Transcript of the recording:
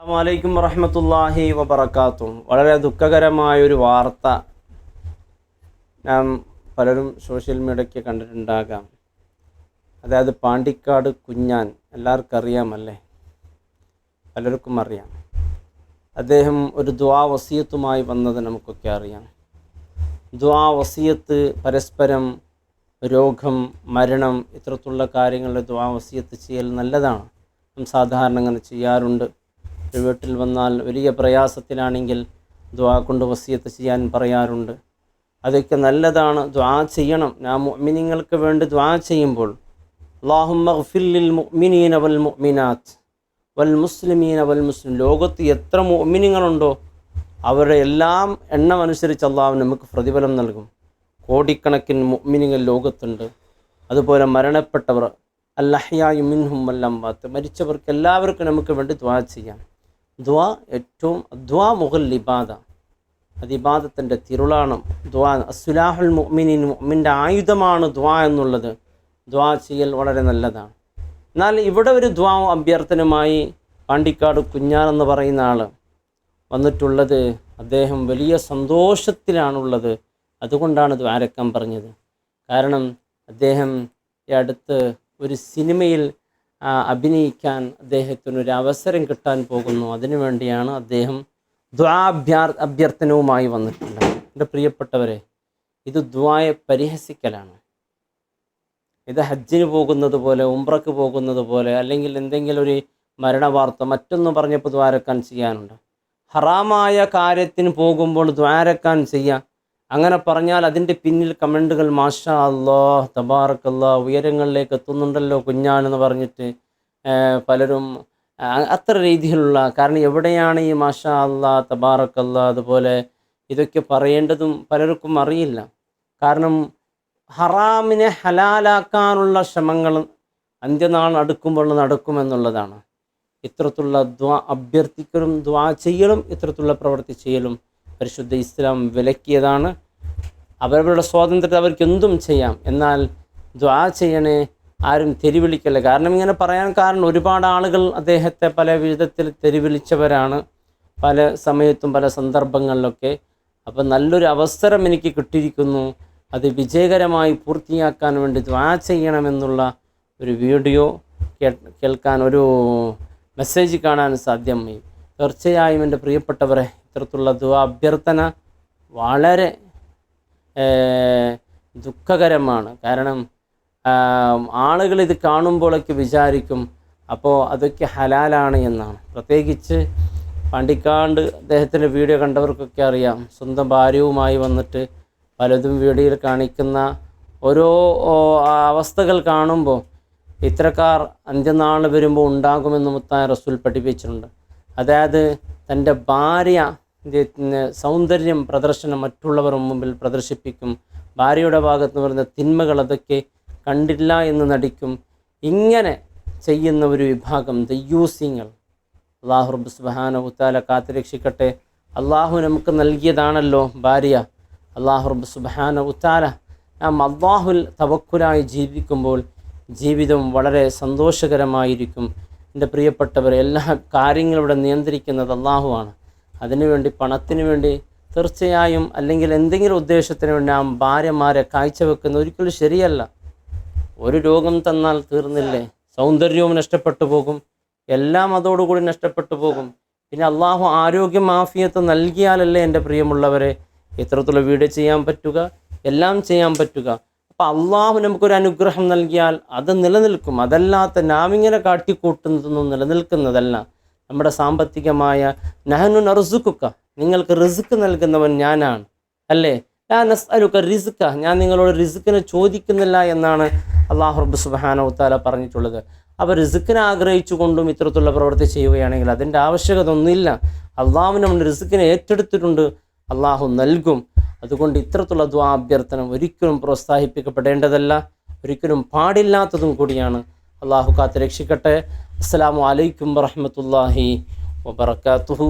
അസ്സാമലൈക്കും വറഹമത്തല്ലാഹി വബർക്കാത്തു വളരെ ദുഃഖകരമായ ഒരു വാർത്ത നാം പലരും സോഷ്യൽ മീഡിയയ്ക്ക് കണ്ടിട്ടുണ്ടാകാം. അതായത് പാണ്ടിക്കാട് കുഞ്ഞാൻ എല്ലാവർക്കും അറിയാമല്ലേ പലർക്കും അറിയാം. അദ്ദേഹം ഒരു ദ്വാ വസീയത്തുമായി വന്നത് നമുക്കൊക്കെ അറിയാം. ദ്വാ വസീയത്ത് പരസ്പരം രോഗം മരണം ഇത്തരത്തിലുള്ള കാര്യങ്ങളുടെ ദ്വാ വസീയത്ത് ചെയ്യൽ നല്ലതാണ്. നാം സാധാരണ അങ്ങനെ ചെയ്യാറുണ്ട്. വീട്ടിൽ വന്നാൽ വലിയ പ്രയാസത്തിലാണെങ്കിൽ ദ്വാ കൊണ്ട് വസീയത്ത് ചെയ്യാൻ പറയാറുണ്ട്. അതൊക്കെ നല്ലതാണ്. ദ്വാ ചെയ്യണം. നാം മുഅ്മിനീങ്ങൾക്ക് വേണ്ടി ദ്വാ ചെയ്യുമ്പോൾ അള്ളാഹുമ്മ ഗഫില്ലിൽ മുഅ്മിനീന വൽ മുഅ്മിനാത്ത് വൽ മുസ്ലിമീന വൽ മുസ്ലിം. ലോകത്ത് എത്ര മുഅ്മിനീങ്ങളുണ്ടോ അവരുടെ എല്ലാം എണ്ണമനുസരിച്ച് അള്ളാഹു നമുക്ക് പ്രതിഫലം നൽകും. കോടിക്കണക്കിന് മുഅ്മിനീങ്ങൾ ലോകത്തുണ്ട്. അതുപോലെ മരണപ്പെട്ടവർ അല്ലഹ്യായു മിൻഹും അല്ലംബാത്ത് മരിച്ചവർക്ക് എല്ലാവർക്കും നമുക്ക് വേണ്ടി ദ്വാ ചെയ്യാം. ദ്വാ ഏറ്റവും ദ്വാ മുഗൽ ലിബാദ അത് ഇബാദത്തിന്റെ തിരുളാണ്. ദ്വാ അസുലാഹുൽ മുഅ്മിനീൻ മുഅ്മിന്റെ ആയുധമാണ് ദ്വാ എന്നുള്ളത്. ദ്വാ ചെയ്യൽ വളരെ നല്ലതാണ്. എന്നാൽ ഇവിടെ ഒരു ദ്വാ അഭ്യർത്ഥനമായി പാണ്ടിക്കാട് കുഞ്ഞാൻ എന്ന് പറയുന്ന ആൾ വന്നിട്ടുള്ളത് അദ്ദേഹം വലിയ സന്തോഷത്തിലാണുള്ളത്. അതുകൊണ്ടാണ് ദ്വാരക്കം പറഞ്ഞത്. കാരണം അദ്ദേഹം അടുത്ത് ഒരു സിനിമയിൽ അഭിനയിക്കാൻ അദ്ദേഹത്തിന് ഒരു അവസരം കിട്ടാൻ പോകുന്നു. അതിനുവേണ്ടിയാണ് അദ്ദേഹം ദ്വാഭ്യാർ അഭ്യർത്ഥനവുമായി വന്നിട്ടുള്ളത്. എന്റെ പ്രിയപ്പെട്ടവരെ ഇത് ദ്വായെ പരിഹസിക്കലാണ്. ഇത് ഹജ്ജിന് പോകുന്നത് പോലെ ഉംറക്ക് പോകുന്നത് പോലെ അല്ലെങ്കിൽ എന്തെങ്കിലും ഒരു മരണവാർത്ത മറ്റൊന്നും പറഞ്ഞപ്പോൾ ദ്വാരക്കാൻ ചെയ്യാനുണ്ട്. ഹറാമായ കാര്യത്തിന് പോകുമ്പോൾ ദ്വാരക്കാൻ ചെയ്യാം. അങ്ങനെ പറഞ്ഞാൽ അതിന്റെ പിന്നിൽ കമന്റുകൾ മാഷാ അല്ലാ തബാറക്കല്ലാ ഉയരങ്ങളിലേക്ക് എത്തുന്നുണ്ടല്ലോ കുഞ്ഞാണെന്ന് പറഞ്ഞിട്ട് പലരും അത്ര രീതിയിലുള്ള കാരണം എവിടെയാണ് ഈ മാഷാ അല്ലാ തബാറക്കല്ല അതുപോലെ ഇതൊക്കെ പറയേണ്ടതും പലർക്കും അറിയില്ല. കാരണം ഹറാമിനെ ഹലാലാക്കാനുള്ള ശ്രമങ്ങൾ അന്ത്യനാൾ അടുക്കുമ്പോൾ നടക്കുമെന്നുള്ളതാണ് ഇത്തരത്തിലുള്ള ദ്വാ അഭ്യർത്ഥിക്കലും ദ്വാ ചെയ്യലും ഇത്തരത്തിലുള്ള പ്രവൃത്തി ചെയ്യലും പരിശുദ്ധ ഇസ്ലാം വിലക്കിയതാണ്. അവരവരുടെ സ്വാതന്ത്ര്യത്തെ അവർക്ക് എന്തും ചെയ്യാം. എന്നാൽ ദ്വാ ചെയ്യണേ ആരും തെരുവിളിക്കല്ല. കാരണം ഇങ്ങനെ പറയാൻ കാരണം ഒരുപാട് ആളുകൾ അദ്ദേഹത്തെ പല വിധത്തിൽ തെരുവിളിച്ചവരാണ്. പല സമയത്തും പല സന്ദർഭങ്ങളിലൊക്കെ. അപ്പം നല്ലൊരു അവസരം എനിക്ക് കിട്ടിയിരിക്കുന്നു. അത് വിജയകരമായി പൂർത്തിയാക്കാൻ വേണ്ടി ദ്വാ ചെയ്യണമെന്നുള്ള ഒരു വീഡിയോ കേൾക്കാൻ ഒരു മെസ്സേജ് കാണാൻ സാധ്യമായി. തീർച്ചയായും എന്റെ പ്രിയപ്പെട്ടവരെ ഇത്തരത്തിലുള്ള ദ്വാ അഭ്യർത്ഥന വളരെ ദുഃഖകരമാണ്. കാരണം ആളുകൾ ഇത് കാണുമ്പോഴൊക്കെ വിചാരിക്കും അപ്പോൾ അതൊക്കെ ഹലാലാണ് എന്നാണ്. പ്രത്യേകിച്ച് പണ്ടിക്കാണ്ട് അദ്ദേഹത്തിന്റെ വീഡിയോ കണ്ടവർക്കൊക്കെ അറിയാം സ്വന്തം ഭാര്യവുമായി വന്നിട്ട് പലതും വീഡിയോയിൽ കാണിക്കുന്ന ഓരോ അവസ്ഥകൾ കാണുമ്പോൾ ഇത്തരക്കാർ അന്ത്യനാൾ വരുമ്പോൾ ഉണ്ടാകുമെന്ന് മുത്തായ റസൂൽ പഠിപ്പിച്ചിട്ടുണ്ട്. അതായത് തന്റെ ഭാര്യ സൗന്ദര്യം പ്രദർശനം മറ്റുള്ളവർ മുമ്പിൽ പ്രദർശിപ്പിക്കും. ഭാര്യയുടെ ഭാഗത്ത് നിന്ന് വരുന്ന തിന്മകൾ അതൊക്കെ കണ്ടില്ല എന്ന് നടിക്കും. ഇങ്ങനെ ചെയ്യുന്ന ഒരു വിഭാഗം ദയ്യൂസിങ്ങൾ അള്ളാഹു റബ്ബ് സുബ്ഹാനഹു ഉത്താല കാത്തുരക്ഷിക്കട്ടെ അള്ളാഹു നമുക്ക് നൽകിയതാണല്ലോ ഭാര്യ. അള്ളാഹു റബ്ബ് സുബ്ഹാനഹു ഉത്താല നാം അള്ളാഹുൽ തവക്കുലായി ജീവിക്കുമ്പോൾ ജീവിതം വളരെ സന്തോഷകരമായിരിക്കും. എന്റെ പ്രിയപ്പെട്ടവർ എല്ലാ കാര്യങ്ങളും ഇവിടെ നിയന്ത്രിക്കുന്നത് അള്ളാഹുവാണ് അതിനുവേണ്ടി പണത്തിന് വേണ്ടി തീർച്ചയായും അല്ലെങ്കിൽ എന്തെങ്കിലും ഉദ്ദേശത്തിന് വേണ്ടി ആ ഭാര്യമാരെ കാഴ്ചവെക്കുന്ന ഒരിക്കലും ശരിയല്ല. ഒരു രോഗം തന്നാൽ തീർന്നില്ലേ? സൗന്ദര്യവും നഷ്ടപ്പെട്ടു പോകും. എല്ലാം അതോടുകൂടി നഷ്ടപ്പെട്ടു പോകും. പിന്നെ അള്ളാഹു ആരോഗ്യം മാഫിയത്ത് നൽകിയാലല്ലേ എന്റെ പ്രിയമുള്ളവരെ ഇത്തരത്തിലുള്ള വീട് ചെയ്യാൻ പറ്റുക എല്ലാം ചെയ്യാൻ പറ്റുക. അപ്പം അള്ളാഹു നമുക്കൊരു അനുഗ്രഹം നൽകിയാൽ അത് നിലനിൽക്കും. അതല്ലാത്ത നാം ഇങ്ങനെ കാട്ടിക്കൂട്ടുന്നതൊന്നും നിലനിൽക്കുന്നതല്ല. നമ്മുടെ സാമ്പത്തികമായ നഹനു നറുസുക്കുക നിങ്ങൾക്ക് റിസുക്ക് നൽകുന്നവൻ ഞാനാണ്. അല്ലേ? ഞാൻ നസ്അലുക റിസുക്ക ഞാൻ നിങ്ങളോട് റിസുക്കിനെ ചോദിക്കുന്നില്ല എന്നാണ് അള്ളാഹു റബ്ബ് സുബ്ഹാനഹു തആല പറഞ്ഞിട്ടുള്ളത്. അപ്പോൾ റിസ്ക്കിനെ ആഗ്രഹിച്ചുകൊണ്ടും ഇത്തരത്തിലുള്ള പ്രവൃത്തി ചെയ്യുകയാണെങ്കിൽ അതിന്റെ ആവശ്യകത ഒന്നുമില്ല. അള്ളാഹു നമ്മൾ റിസുക്കിനെ ഏറ്റെടുത്തിട്ടുണ്ട്. അള്ളാഹു നൽകും. അതുകൊണ്ട് ഇത്തരത്തിലുള്ള ദ്വാ അഭ്യർത്ഥന ഒരിക്കലും പ്രോത്സാഹിപ്പിക്കപ്പെടേണ്ടതല്ല ഒരിക്കലും പാടില്ലാത്തതും കൂടിയാണ്. അള്ളാഹു കാത്ത് രക്ഷിക്കട്ടെ. അസ്സാം വലൈക്കും വറഹ്മത്തുള്ളാഹി വബറകാതുഹു.